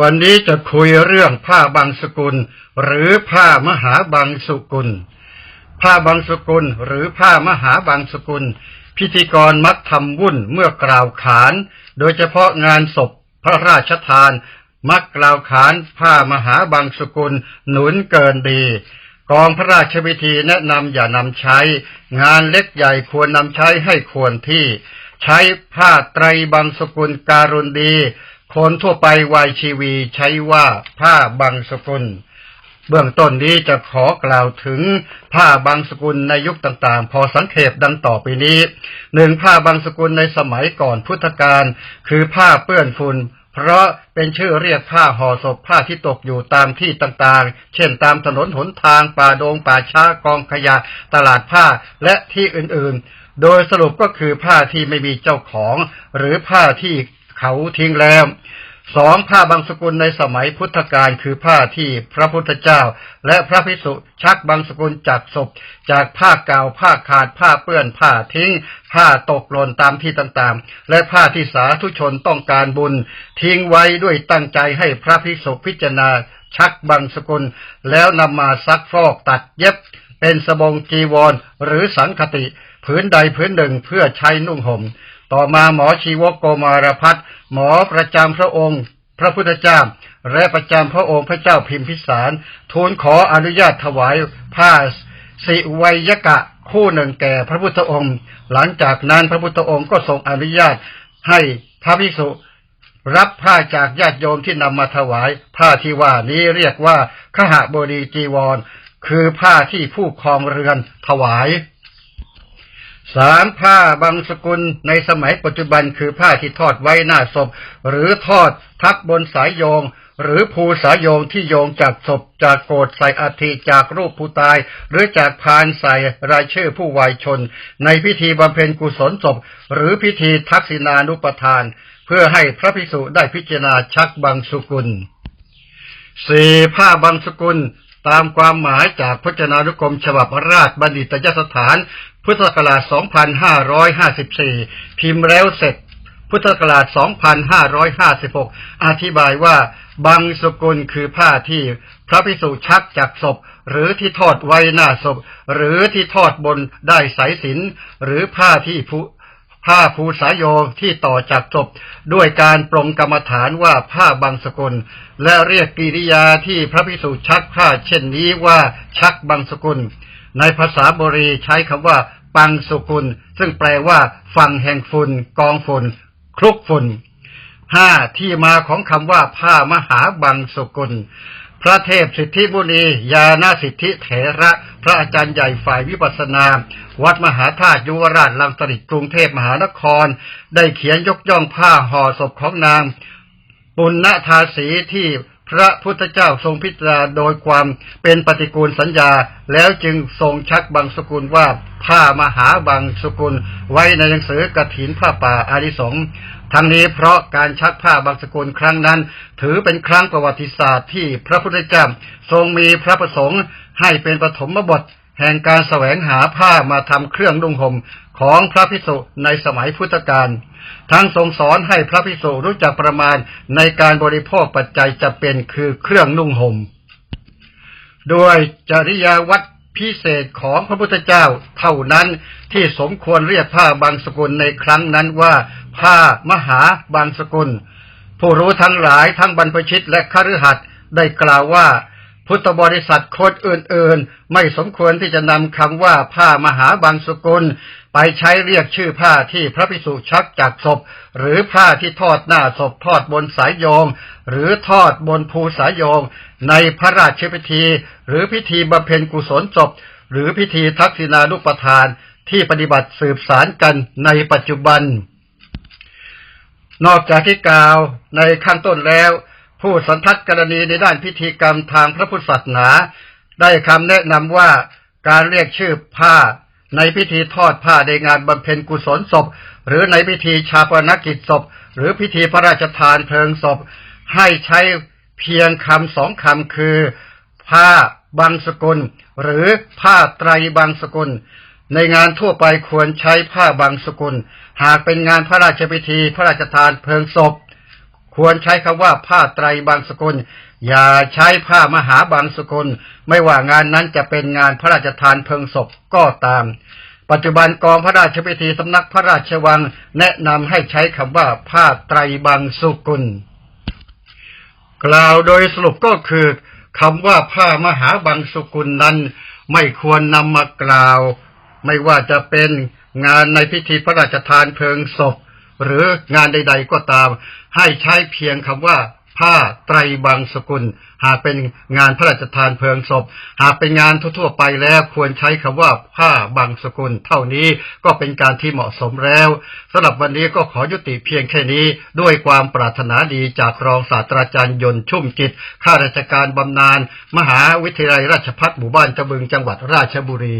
วันนี้จะคุยเรื่องผ้าบางสกุล หรือผ้ามหาบางสกุล ผ้าบางสกุลหรือผ้ามหาบางสกุล พิธีกรมักทำวุ่นเมื่อกล่าวขาน โดยเฉพาะงานศพพระราชทาน มักกล่าวขานผ้ามหาบางสกุล หนุนเกินดี กองพระราชพิธีแนะนำอย่านำใช้ งานเล็กใหญ่ควรนำใช้ให้ควรที่ ใช้ผ้าไตรบางสกุลการุณดี คนทั่วไปวัยชีวีใช้ว่าผ้าบางสกุล เบื้องต้นนี้จะขอกล่าวถึงผ้าบางสกุลในยุคต่างๆ พอสังเขปดังต่อไปนี้หนึ่งผ้าบางสกุลในสมัยก่อนพุทธกาลคือผ้าเปื้อนฝุ่นเพราะเป็นชื่อเรียกผ้าห่อศพผ้าที่ตกอยู่ตามที่ต่างๆ เช่นตามถนนหนทางป่าดงป่าช้ากองขยะตลาดผ้าและที่อื่นๆ โดยสรุปก็คือผ้าที่ไม่มีเจ้าของ หรือผ้าที่ เขาทิ้งแล้วสองผ้าบางสกุลในสมัยพุทธกาลคือผ้าที่พระพุทธเจ้า และพระภิกษุชักบางสกุลจากศพ จากผ้าเก่าผ้าขาดผ้าเปื้อนผ้าทิ้ง ผ้าตกหล่นตามที่ต่างๆ และผ้าที่สาธุชนต้องการบุญ ทิ้งไว้ด้วยตั้งใจให้พระภิกษุพิจารณาชักบางสกุล แล้วนำมาซักฟอกตัดเย็บ เป็นสบงจีวรหรือสังคติ ผืนใดผืนหนึ่งเพื่อใช้นุ่งห่ม ต่อมาหมอชีวกโกมารพัฒหมอประจำพระองค์ พระพุทธเจ้า และประจำพระองค์พระเจ้าพิมพิสาร ทูลขออนุญาตถวายผ้าสิวัยกะคู่หนึ่งแก่พระพุทธองค์ หลังจากนั้นพระพุทธองค์ก็ทรงอนุญาตให้พระภิกษุรับผ้าจากญาติโยมที่นำมาถวาย ผ้าที่ว่านี้เรียกว่าขหบดีจีวร คือผ้าที่ผู้ครองเรือนถวาย สามผ้าบางสกุลในสมัยปัจจุบันคือผ้าที่ทอดไว้หน้าศพ หรือทอดทักบนสายโยง หรือภูสายโยงที่โยงจากศพจากโกดใส่อัฐิจากรูปผู้ตาย หรือจากพานใส่รายชื่อผู้วายชน ในพิธีบำเพ็ญกุศลศพ หรือพิธีทักษิณานุปทาน เพื่อให้พระภิกษุได้พิจารณาชักบางสกุลสี่ผ้าบางสกุล ตามความหมายจากพจนานุกรมฉบับราชบัณฑิตยสถาน พุทธศักราช 2554 พิมพ์แล้วเสร็จ พุทธศักราช 2556 อธิบายว่าบางสกุลคือผ้าที่พระภิกษุชักจากศพ หรือที่ทอดไว้หน้าศพ หรือที่ทอดบนได้สายสินหรือผ้าที่ผู้ ผ้าภูสายโยที่ต่อจากศพด้วยการปรงกรรมฐานว่าผ้าบางสกุล และเรียกกิริยาที่พระภิกษุชักผ้าเช่นนี้ว่าชักบางสกุล ในภาษาบาลีใช้คำว่าปังสกุล ซึ่งแปลว่าฝั่งแห่งฝุ่นกองฝุ่นคลุกฝุ่นห้าที่มาของคำว่าผ้ามหาบางสกุล ระเทพสิทธิบุรียาณสิทธิเถระ พระอาจารย์ใหญ่ฝ่ายวิปัสสนา วัดมหาธาตุยุวราชลังสริตกรุงเทพมหานคร ได้เขียนยกย่องผ้าห่อศพของนางปุณณธาสีที่ พระพุทธเจ้าทรงพิจารณาโดยความเป็นปฏิกูลสัญญา แล้วจึงทรงชักบางสกุลว่าผ้ามหาบางสกุล ไว้ในหนังสือกฐินผ้าป่าอาริสงทั้งนี้เพราะการชักผ้าบางสกุลครั้งนั้น ถือเป็นครั้งประวัติศาสตร์ที่พระพุทธเจ้าทรงมีพระประสงค์ให้เป็นปฐมบท แห่งการแสวงหาผ้ามาทำเครื่องนุ่งห่มของพระภิกษุในสมัยพุทธกาลทั้งทรงสอนให้พระภิกษุรู้จักประมาณในการบริโภคปัจจัยจะเป็นคือเครื่องนุ่งห่มโดยจริยาวัดพิเศษของพระพุทธเจ้าเท่านั้นที่สมควรเรียกผ้าบางสกุลในครั้งนั้นว่า ผ้ามหาบางสกุล ผู้รู้ทั้งหลายทั้งบรรพชิตและคฤหัสถ์ได้กล่าวว่า พุทธบริษัทคนอื่นๆ ไม่สมควรที่จะนำคำว่าผ้ามหาบางสกุล ไปใช้เรียกชื่อผ้าที่พระภิกษุชักจากศพ หรือผ้าที่ทอดหน้าศพทอดบนสายโยง หรือทอดบนภูสายโยง ในพระราชพิธี หรือพิธีบำเพ็ญกุศลศพ หรือพิธีทักษิณานุปทานที่ปฏิบัติสืบสารกันในปัจจุบัน นอกจากที่กล่าวในข้างต้นแล้ว ผู้สันทัดกรณีในด้านพิธีกรรมทางพระพุทธศาสนา ได้คำแนะนำว่าการเรียกชื่อผ้า ในพิธีทอดผ้าในงานบำเพ็ญกุศลศพ หรือในพิธีชาปนกิจศพ หรือพิธีพระราชทานเพลิงศพ ให้ใช้เพียงคำสองคำคือ ผ้าบางสกุล หรือผ้าไตรบางสกุล ในงานทั่วไปควรใช้ผ้าบางสกุล หากเป็นงานพระราชพิธีพระราชทานเพลิงศพ ควรใช้คำว่าผ้าไตรบางสกุล อย่าใช้ผ้ามหาบางสกุล ไม่ว่างานนั้นจะเป็นงานพระราชทานเพลิงศพก็ตาม ปัจจุบันกองพระราชพิธีสำนักพระราชวัง แนะนำให้ใช้คำว่าผ้าไตรบางสกุล กล่าวโดยสรุปก็คือคำว่าผ้ามหาบางสกุลนั้น ไม่ควรนำมากล่าว ไม่ว่าจะเป็นงานในพิธีพระราชทานเพลิงศพ หรืองานใด ๆ ก็ตาม ให้ใช้เพียงคำว่าผ้าไตรบางสกุล หากเป็นงานพระราชทานเพลิงศพ หากเป็นงานทั่วๆไปแล้วควรใช้คำว่าผ้าบางสกุล เท่านี้ก็เป็นการที่เหมาะสมแล้วสำหรับวันนี้ก็ขอยุติเพียงแค่นี้ ด้วยความปรารถนาดีจากรองศาสตราจารย์ยนต์ชุ่มจิตข้าราชการบำนาญมหาวิทยาลัยราชภัฏหมู่บ้านตะบึงจังหวัดราชบุรี